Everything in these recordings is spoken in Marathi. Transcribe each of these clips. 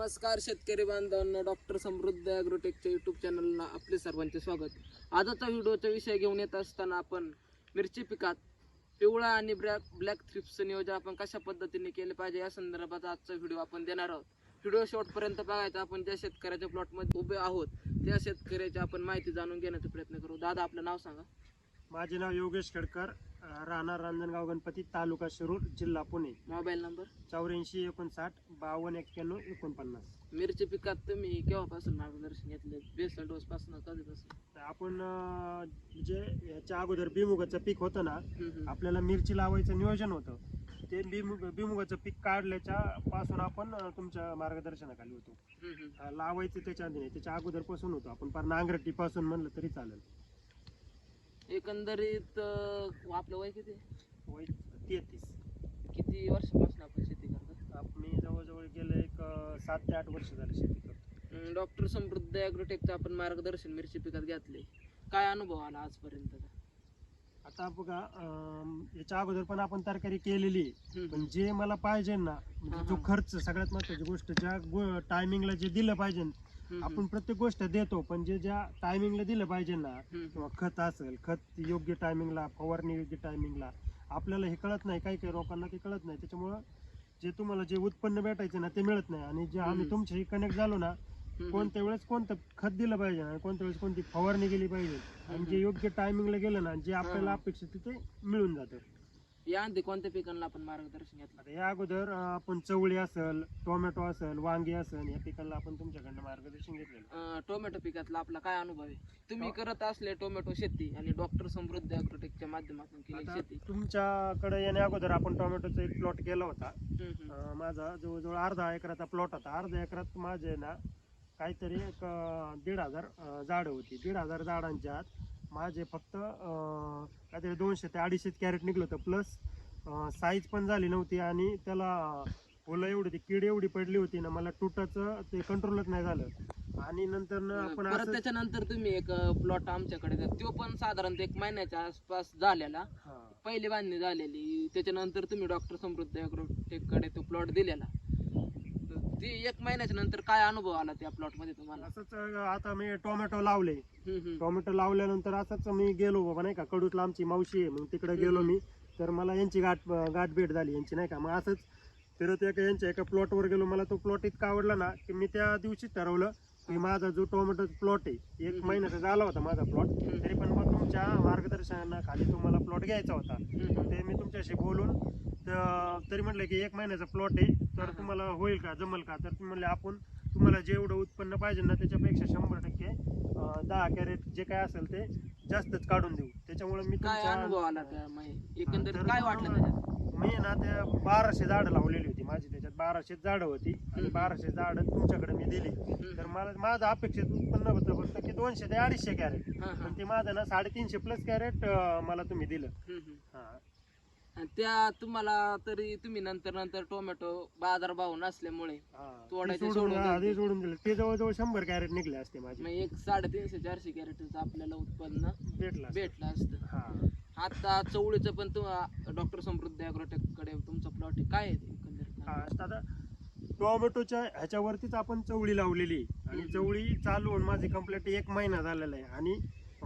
नमस्कार शेतकरी बांधवांना डॉक्टर समृद्ध ॲग्रोटेकच्या यूट्यूब चॅनलला आपले सर्वांचे स्वागत. आजचा व्हिडिओचा विषय घेऊन येत असताना आपण मिरची पिकात पिवळा आणि ब्लॅक ब्लॅक थ्रिप्सचं नियोजन आपण कशा पद्धतीने केले पाहिजे या संदर्भात आजचा व्हिडिओ आपण देणार आहोत. व्हिडिओ शॉर्टपर्यंत बघायचा आपण ज्या शेतकऱ्याच्या प्लॉटमध्ये उभे आहोत त्या शेतकऱ्याची आपण माहिती जाणून घेण्याचा प्रयत्न करू. दादा आपलं नाव सांगा. माझे नाव योगेश खेडकर. राहणार रांजणगाव गणपती तालुका शिरूर जिल्हा पुणे. Mobile number? चौऱ्याऐंशी एकोणसाठ बावन्न एक्क्याण्णव एकोणपन्नास. मिरची पिकात तुम्ही केव्हापासून मार्गदर्शन घेतले? बेसल डोस पासून कधीपासून? तर आपण अं, जे याच्या अगोदर बिमुगाचं पीक होतं ना. आपल्याला मिरची लावायचं नियोजन होतं. ते बिमुग बिमुगाचं पीक काढल्याच्या पासून आपण अं, तुमच्या मार्गदर्शनाखाली होतो. अं, लावायचं त्याच्या आधी नाही त्याच्या अगोदरपासून होतो. आपण पार नांगरटीपासून म्हणलं तरी चालेल. एकंदरीत अं, आपलं वय किती? वय तेहतीस. किती वर्षापासून आपण शेती करतो मी जवळजवळ गेलं एक अं, सात ते आठ वर्ष झालं शेती करतो. डॉक्टर समृद्ध ॲग्रोटेकचं आपण मार्गदर्शन मिरची पिकात घेतले. काय अनुभव आला आजपर्यंत? आता बघा अं, याच्या अगोदर पण आपण तरकारी केलेली आहे. पण जे मला पाहिजे ना म्हणजे जो. खर्च सगळ्यात महत्वाची गोष्ट ज्या टायमिंगला जे दिलं पाहिजे आपण प्रत्येक गोष्ट देतो पण जे ज्या टायमिंगला दिलं पाहिजे ना किंवा खत असेल खत योग्य टायमिंगला फवारणी योग्य टायमिंगला आपल्याला हे कळत नाही काही काही लोकांना ते कळत नाही. त्याच्यामुळं जे तुम्हाला जे उत्पन्न भेटायचं ना ते मिळत नाही. आणि जे आम्ही. तुमच्याशी कनेक्ट झालो ना कोणत्या वेळेस कोणतं खत दिलं पाहिजे आणि कोणत्या वेळेस कोणती फवारणी केली पाहिजे आणि जे योग्य टायमिंगला गेलं ना जे आपल्याला. अपेक्षित ते मिळून जातं. या आधी कोणत्या पिकांना आपण मार्गदर्शन घेतलं? आता या अगोदर अं, आपण चवळी असेल टोमॅटो असेल वांगी असेल या पिकांना आपण तुमच्याकडनं मार्गदर्शन घेतलेलं अं, टोमॅटो पिकातला आपला काय अनुभव आहे? तुम्ही करत असले टोमॅटो शेती आणि डॉक्टर समृद्ध ॲग्रोटेकच्या माध्यमातून केली आता शेती. तुमच्याकडे येण्या अगोदर आपण टोमॅटोचा एक प्लॉट केला होता. हम्म, हम्म. अं, माझा जवळजवळ अर्धा एकराचा प्लॉट होता. अर्धा एकरात माझे ना काहीतरी एक अं, दीड हजार अं, झाडं होती. दीड हजार झाडांच्यात माझे फक्त काहीतरी दोनशे ते अडीचशे कॅरेट निघलं होतं. प्लस साईज पण झाली नव्हती आणि त्याला फुलं एवढी ती कीड एवढी पडली होती ना मला तुटाचं ते कंट्रोलच नाही झालं. आणि नंतर ना आपण परत असं त्याच्यानंतर तुम्ही एक प्लॉट आमच्याकडे. तो पण साधारणतः एक महिन्याच्या आसपास झालेला. हा. पहिली बांधणी झालेली. त्याच्यानंतर तुम्ही डॉक्टर समृद्धकडे तो प्लॉट दिलेला. ती एक महिन्याच्या नंतर काय अनुभव आला त्या प्लॉटमध्ये तुम्हाला असंच अं, आता मी टोमॅटो लावले हम्म, हम्म. टोमॅटो लावल्यानंतर असंच मी गेलो बाबा नाही का कडूतला आमची मावशी आहे मग तिकडे गेलो मी तर मला यांची गाठ गाठ भेट झाली यांची नाही का मग असंच फिरत एका यांच्या एका प्लॉटवर गेलो मला तो प्लॉट इतका आवडला ना की मी त्या दिवशी ठरवलं की माझा जो टोमॅटो प्लॉट आहे एक. महिन्याचा झाला होता माझा प्लॉट. तरी पण मग तुमच्या मार्गदर्शनाखाली तुम्हाला प्लॉट घ्यायचा होता हम्म, हम्म. ते मी तुमच्याशी बोलून तरी म्हटलं की एक महिन्याचा प्लॉट आहे. तर. तुम्हाला होईल का? जमल का? तर म्हणले आपण तुम्हाला जेवढं उत्पन्न पाहिजे ना त्याच्यापेक्षा शंभर टक्के दहा कॅरेट जे काय असेल ते जास्तच काढून देऊ. त्याच्यामुळे मी काय अनुभव आला त्या एकंदरीत काय वाटलं त्याच्यात? मी ना त्या बाराशे झाडं लावलेली होती माझी. त्याच्यात बाराशे झाडं होती आणि. बाराशे झाडं तुमच्याकडे मी दिली. तर मला माझं अपेक्षित उत्पन्न होतं फक्त की दोनशे ते अडीचशे कॅरेट. पण ते माझं ना साडेतीनशे प्लस कॅरेट मला तुम्ही दिलं. हा. आणि त्या तुम्हाला तरी तुम्ही नंतर नंतर टोमॅटो बाजार भाव नसल्यामुळे हा. ते सोडून सोडून दिले. आधी सोडून दिलं ते जवळजवळ शंभर कॅरेट निघले असते माझे मग एक साडेतीनशे चारशे कॅरेटचं आपल्याला उत्पन्न भेटला असतं. भेटलं असतं हा आता चवळीचं पण डॉक्टर समृद्ध ॲग्रोटेककडे तुमचा प्लॉट काय आहे ते एकंदरीत हा, आता टोमॅटोच्या ह्याच्यावरतीच आपण चवळी लावलेली आहे. आणि हम्म. चवळी चालू होऊन माझी कंप्लीट एक महिना झालेला आहे आणि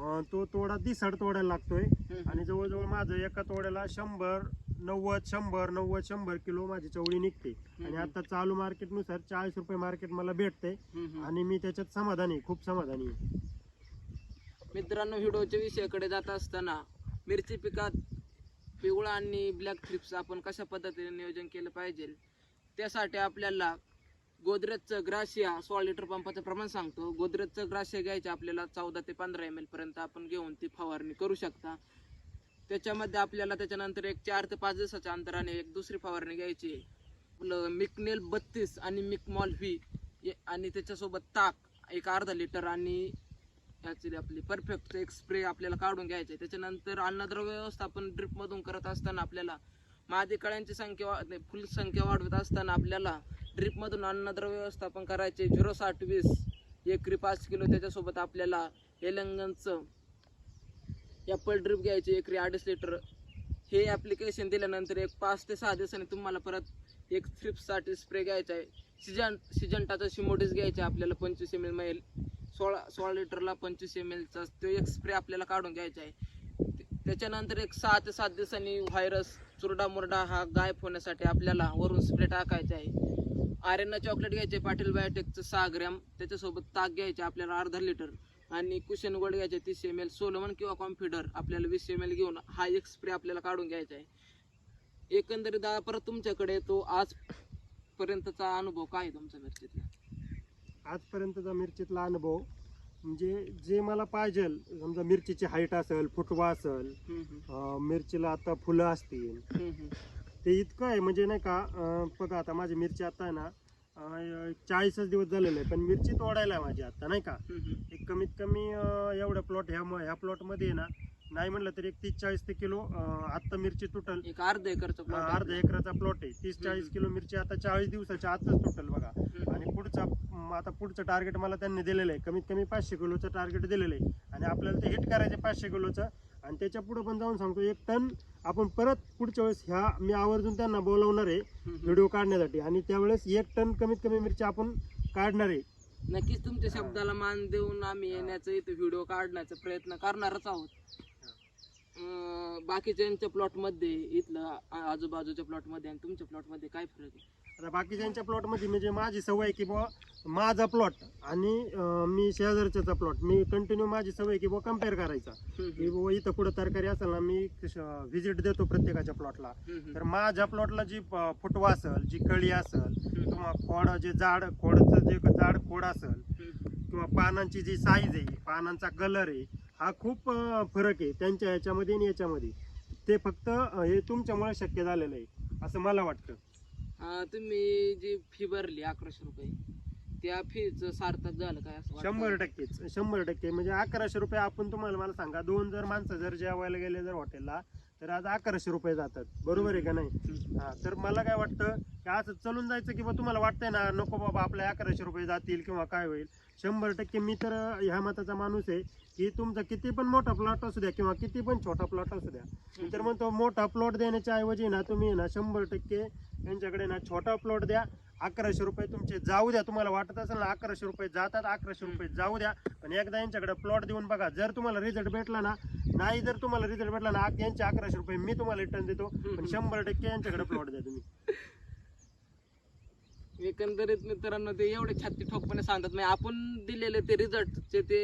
अं, तो तोडा दिसाड तोडायला लागतोय. आणि जवळजवळ माझं एका तोड्याला शंभर नव्वद शंभर नव्वद शंभर किलो माझी चवळी निघते आणि. आता चालू मार्केटनुसार चाळीस रुपये मार्केट मला भेटते. आणि मी त्याच्यात समाधानी आहे, खूप समाधानी आहे. मित्रांनो व्हिडिओच्या विषयाकडे जात असताना मिरची पिकात पिवळा आणि ब्लॅक थ्रिप्स आपण कशा पद्धतीने नियोजन केलं पाहिजे त्यासाठी आपल्याला गोदरेजचं ग्राशिया सोळा लिटर पंपाचं प्रमाण सांगतो. गोदरेजचं ग्राशिया घ्यायचं आपल्याला चौदा ते पंधरा एम एल पर्यंत आपण घेऊन ती फवारणी करू शकता. त्याच्यामध्ये आपल्याला त्याच्यानंतर एक चार ते पाच दिवसाच्या अंतराने एक दुसरी फवारणी घ्यायची. आहे. आपलं मिकनेल बत्तीस आणि मिकमॉल व्ही आणि त्याच्यासोबत ताक एक अर्धा लिटर आणि ह्याची आपली परफेक्ट एक स्प्रे आपल्याला काढून घ्यायचे त्याच्यानंतर अन्नद्रव्य व्यवस्थापन ड्रिपमधून करत असताना आपल्याला मादी कळ्यांची संख्या नाही, फुल संख्या वाढवत असताना आपल्याला ड्रीपमधून अन्नद्रव्य व्यवस्थापन करायचे झिरो साठ वीस एकरी पाच किलो त्याच्यासोबत आपल्याला एलंगनचं ॲपल ड्रिप घ्यायचे एकरी अडीच लिटर हे ॲप्लिकेशन दिल्यानंतर एक पाच ते सहा दिवसांनी तुम्हाला परत एक थ्रिप्ससाठी स्प्रे घ्यायचा आहे. सिजन सिजंटाचा शिमोटीस घ्यायचा आपल्याला पंचवीस एम एल मिळेल सोळा सोळा लिटरला पंचवीस एम एलचा तो एक स्प्रे आपल्याला काढून घ्यायचा आहे. त्याच्यानंतर एक सहा ते सात दिवसांनी व्हायरस चुरडा मुरडा हा गायब होण्यासाठी आपल्याला वरून स्प्रे टाकायचा आहे. आर्यना चॉकलेट घ्यायचे पाटील बायोटेकचं सहा ग्रॅम त्याच्यासोबत ताक घ्यायचे आपल्याला अर्धा लिटर आणि कुशन गोल्ड घ्यायचे तीस एम एल सोलोमन किंवा कॉम्प्युटर आपल्याला वीस एम एल घेऊन हा एक स्प्रे आपल्याला काढून घ्यायचा आहे. एकंदरीत आ- परत तुमच्याकडे तो आज पर्यंतचा अनुभव काय आहे तुमचा मिरचीतला? आजपर्यंतचा मिरचीतला अनुभव म्हणजे जे मला पाहिजे समजा मिरचीची हाईट असेल फुटवा असेल अं, मिरचीला आता फुलं असतील. ते इतकं आहे म्हणजे नाही का अं, बघा आता माझी मिरची आता आहे ना अं, चाळीसच दिवस झालेले आहे पण मिरची तोडायला आहे माझी आता नाही का. एक कमीत कमी अं, एवढं प्लॉट ह्या ह्या प्लॉटमध्ये ना नाही म्हणलं तरी एक तीस चाळीस ते किलो अं, आत्ता मिरची तुटल एक अर्धा एकरचा अं, प्लॉट अर्धा एकराचा प्लॉट आहे. तीस चाळीस किलो मिरची आता चाळीस दिवसाच्या आतच तुटल बघा. आणि पुढचा म, आता पुढचं टार्गेट मला त्यांनी दिलेलं आहे. कमीत कमी पाचशे किलोचं टार्गेट दिलेलं आहे. आणि आपल्याला ते हिट करायचं पाचशे किलोचं. आणि त्याच्या पुढे पण जाऊन सांगतो एक टन आपण परत पुढच्या वेळेस ह्या मी आवर्जून त्यांना बोलवणार आहे व्हिडिओ काढण्यासाठी. आणि त्यावेळेस एक टन कमीत कमी मिरची आपण काढणार आहे. नक्कीच तुमच्या शब्दाला मान देऊन आम्ही येण्याचा इथे व्हिडिओ काढण्याचा प्रयत्न करणारच आहोत. बाकीच्यांच्या प्लॉटमध्ये इथलं आ- आजूबाजूच्या प्लॉटमध्ये आणि तुमच्या प्लॉटमध्ये काय फरक आहे? आता बाकीच्यांच्या प्लॉटमध्ये म्हणजे माझी सवय आहे की बुवा माझा प्लॉट आणि अं, मी शेजारच्याचा प्लॉट मी कंटिन्यू माझी सवय आहे की बुवा कंपेअर करायचा. की बुवा इथं कुठं तरकारी असेल ना मी व्हिजिट देतो प्रत्येकाच्या प्लॉटला तर माझ्या प्लॉटला जी प- फुटवा असेल जी कळी असेल किंवा खोड जे जाड खोडचं जे जाड खोड असेल किंवा पानांची जी साईज आहे पानांचा कलर आहे हा खूप फरक आहे त्यांच्या ह्याच्यामध्ये आणि याच्यामध्ये. ते फक्त हे तुमच्यामुळे शक्य झालेलं आहे असं मला वाटतं. तुम्ही जी फी भरली अकराशे रुपये. त्या फीच सार्थक झालं काय असं वाटतं? शंभर टक्केच शंभर टक्के. म्हणजे अकराशे रुपये आपण तुम्हाला मला सांगा दोन जर माणसं जर जेवायला गेले जर हॉटेलला तर आज अकराशे रुपये जातात. बरोबर आहे का नाही. हा तर मला काय वाटतं की असं चलून जायचं की बा तुम्हाला वाटतंय ना नको बाबा आपल्या अकराशे रुपये जातील किंवा काय होईल. शंभर टक्के मी तर ह्या मताचा माणूस आहे की तुमचा किती पण मोठा प्लॉट असू द्या किंवा किती पण छोटा प्लॉट असू द्या तर म्हणतो मोठा प्लॉट देण्याच्या ऐवजी ना तुम्ही ना शंभर टक्के यांच्याकडे ना छोटा प्लॉट द्या. अकराशे रुपये तुमचे जाऊ द्या. तुम्हाला वाटत असेल ना अकराशे रुपये जातात अकराशे रुपये जाऊ द्या. पण एकदा यांच्याकडे प्लॉट देऊन बघा. जर तुम्हाला रिझल्ट भेटला ना नाही जर तुम्हाला रिझल्ट भेटला ना यांचे अकराशे रुपये मी तुम्हाला रिटर्न देतो. पण शंभर टक्के यांच्याकडे प्लॉट द्या तुम्ही. एकंदरीत मित्रांनो ते एवढे छाती ठोकपणे सांगतात. म्हणजे आपण दिलेले ते रिझल्टचे ते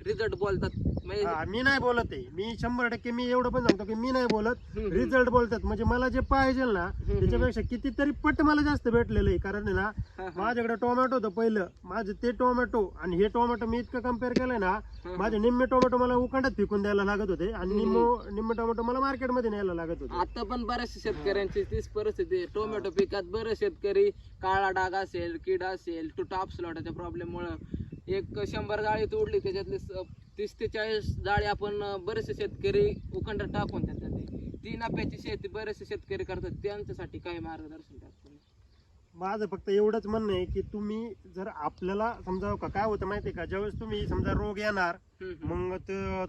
रिझल्ट बोलतात. म्हणजे हा, मी नाही बोलत आहे. मी शंभर टक्के मी एवढं पण सांगतो की मी नाही बोलत. हम्म. रिझल्ट बोलतात. म्हणजे मला जे पाहिजे ना. त्याच्यापेक्षा कितीतरी पट मला जास्त भेटलेलं आहे. कारण आहे ना हा. माझ्याकडे टोमॅटो होतं पहिलं. माझं ते टोमॅटो आणि हे टोमॅटो मी इतकं कंपेअर केलंय ना हा. माझे निम्मे टोमॅटो मला उकांडात फेकून द्यायला लागत होते आणि निम्मो निम्मे टोमॅटो मला मार्केटमध्ये न्यायला लागत होते. आता पण बऱ्याचशा शेतकऱ्यांची तीच परिस्थिती आहे. टोमॅटो पिकात बरेच शेतकरी काळा डाग असेल कीड असेल टू टॉप स्लॉटाच्या प्रॉब्लेम मुळे. एक शंभर जाळी तोडली त्याच्यातले स- तीस ते चाळीस जाळी आपण बरेचसे शेतकरी उखंडात टाकून देतात ते. नफ्याची शेती बरेचसे शेतकरी करतात. त्यांच्यासाठी काय मार्गदर्शन माझं फक्त एवढंच म्हणणं आहे की तुम्ही जर आपल्याला समजा का काय होतं माहितीये का? ज्यावेळेस तुम्ही समजा रोग येणार मग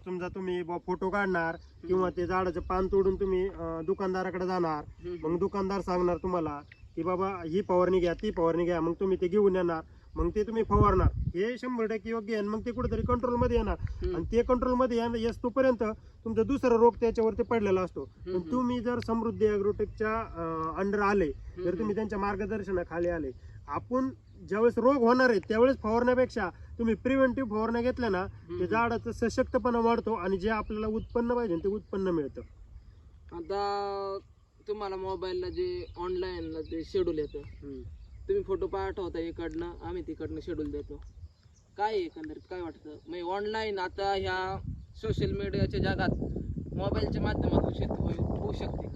समजा तुम्ही फोटो काढणार किंवा ते झाडाचं पान तोडून तुम्ही दुकानदाराकडे जाणार. मग दुकानदार सांगणार तुम्हाला की बाबा ही फवारणी घ्या ती फवारणी घ्या. मग तुम्ही ते घेऊन येणार. मग ते तुम्ही फवारणार. हे शंभर टक्के योग्य आहे आणि मग ते कुठेतरी कंट्रोलमध्ये येणार. आणि ते कंट्रोलमध्ये येणं- येस तोपर्यंत तुमचा दुसरा रोग त्याच्यावरती पडलेला असतो. पण तुम्ही जर समृद्धी अॅग्रोटेकच्या अंडर आले जर तुम्ही त्यांच्या मार्गदर्शनाखाली आले आपण ज्यावेळेस रोग होणार आहे त्यावेळेस फवारण्यापेक्षा तुम्ही प्रिव्हेंटिव्ह फवारण्या घेतल्या ना ते झाडाचं सशक्तपणा वाढतो आणि जे आपल्याला उत्पन्न पाहिजे ते उत्पन्न मिळतं. आता तुम्हाला मोबाईलला जे ऑनलाईनला ते शेड्यूल येतं तुम्ही फोटो पाठवता इकडनं आम्ही तिकडनं शेड्यूल देतो. काय एकंदरीत? काय वाटतं? म्हणजे ऑनलाईन आता ह्या सोशल मीडियाच्या जगात मोबाईलच्या माध्यमातून शेती होईल होऊ शकते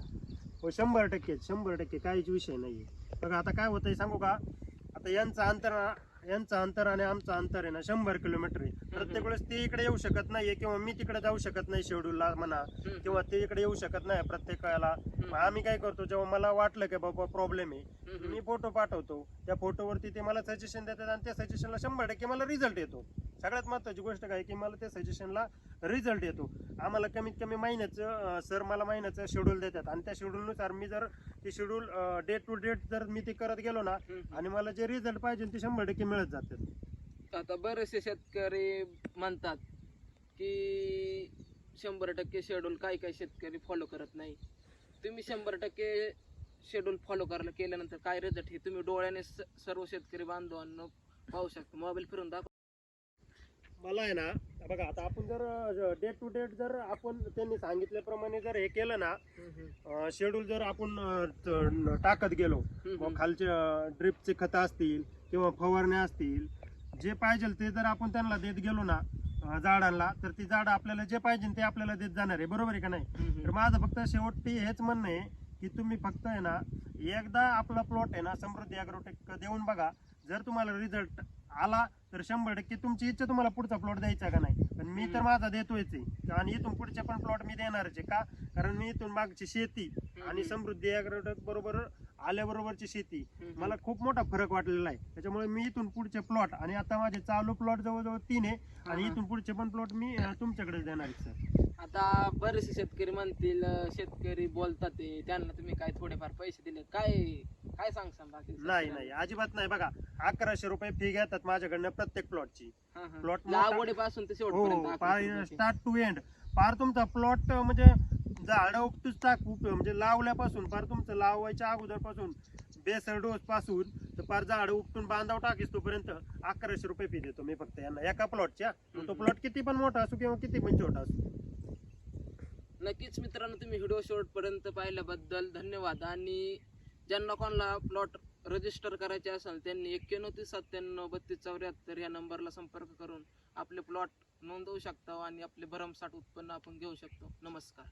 हो शंभर टक्के शंभर टक्के काहीच विषय नाही आहे बघा आता काय होतंय सांगू का? आता यांचं अंतर यांचं अंतर आणि आमचं अंतर आहे ना शंभर किलोमीटर आहे. प्रत्येक वेळेस ते इकडे येऊ शकत नाहीये किंवा मी तिकडे जाऊ शकत नाही शेड्यूलला म्हणा किंवा ते इकडे येऊ शकत नाही प्रत्येक वेळेला. मग आम्ही काय करतो जेव्हा मला वाटलं की बाबा प्रॉब्लेम आहे. मी फोटो पाठवतो. त्या फोटोवरती ते मला सजेशन देतात आणि त्या सजेशनला शंभर टक्के मला रिझल्ट येतो. सगळ्यात महत्वाची गोष्ट काय की मला त्या सजेशनला रिझल्ट येतो. आम्हाला कमीत कमी महिन्याचं सर मला महिन्याचं शेड्यूल देतात. आणि त्या शेड्यूलनुसार मी जर ते शेड्यूल डे टू डेट जर मी ते करत गेलो ना. आणि मला जे रिझल्ट पाहिजे ते शंभर टक्के मिळत जातात. आता बरेचसे शेतकरी म्हणतात की शंभर टक्के शेड्यूल काही काही शेतकरी फॉलो करत नाही. तुम्ही शंभर टक्के शेड्यूल फॉलो करायला केल्यानंतर काय रिझल्ट हे तुम्ही डोळ्याने सर्व शेतकरी बांधवांना पाहू शकता. मोबाईल फिरून दाखव मला आहे ना बघा आता आपण जर डे टू डेट जर आपण त्यांनी सांगितल्याप्रमाणे जर हे केलं ना शेड्यूल जर आपण टाकत गेलो खालचे ड्रिपचे खतं असतील किंवा फवारण्या असतील जे पाहिजे ते जर आपण त्यांना देत गेलो ना झाडांना तर ती झाडं आपल्याला जे पाहिजे ते आपल्याला देत जाणार आहे. बरोबर आहे का नाही? तर माझं फक्त शेवटी हेच म्हणणं आहे की तुम्ही फक्त आहे ना एकदा आपला प्लॉट आहे ना समृद्धी अॅग्रोटेक देऊन बघा. जर तुम्हाला रिझल्ट आला तर शंभर टक्के तुमची इच्छा तुम्हाला पुढचा प्लॉट द्यायचा का नाही? पण मी तर माझा देतोयच आहे. आणि इथून पुढचे पण प्लॉट मी देणारच आहे का? कारण मी इथून मागची शेती आणि समृद्धी बरोबर आल्याबरोबरची शेती. मला खूप मोठा फरक वाटलेला आहे. त्याच्यामुळे मी इथून पुढचे प्लॉट आणि आता माझे चालू प्लॉट जवळजवळ तीन आहे. आणि. इथून पुढचे पण प्लॉट मी अं, तुमच्याकडे देणार आहे सर आता बरेचसे शेतकरी म्हणतील शेतकरी बोलतात ते त्यांना तुम्ही काय थोडेफार पैसे दिले काय काय सांगसान बाकी नाही नाही अजिबात नाही. बघा अकराशे रुपये फी घेतात माझ्याकडनं प्रत्येक प्लॉटची मोठा- लागवडीपासून ते शेवटपर्यंत. स्टार्ट टू एंड पार तुमचा प्लॉट म्हणजे झाड उपटूच टाक म्हणजे लावल्यापासून पार तुमचं लावायच्या अगोदरपासून बेसर डोस पासून तर पार झाड उपटून बांधाव टाकीस तोपर्यंत अकराशे रुपये फी देतो मी फक्त यांना. एका प्लॉटच्या तो. प्लॉट किती पण मोठा असो किंवा किती पण छोटा असो. नक्कीच मित्रांनो तुम्ही व्हिडिओ शेवटपर्यंत पाहिल्याबद्दल धन्यवाद. आणि ज्यांना कोणाला प्लॉट रजिस्टर करायचे असेल त्यांनी एक्क्याण्णव तीस सत्त्याण्णव बत्तीस चौऱ्याहत्तर या नंबरला संपर्क करून आपले प्लॉट नोंदवू शकता आणि आपले भरमसाठ उत्पन्न आपण घेऊ शकतो. नमस्कार.